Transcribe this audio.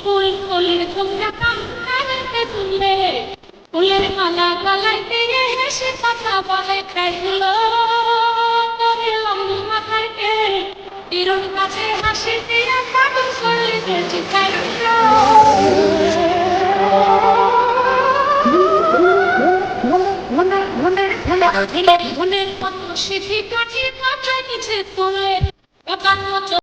ফুল ফুলের ঝুমকা কান্নারে তুলে। ফুলের মালা গলায় হেসে কথা বলে খাইল করিলাম মাথার কে ইরুল কাছে হাসি দিয়া পাগল করিতে খাইল মনের মতো সিদ্ধি কাঠি মাথায় নিচে তোলে।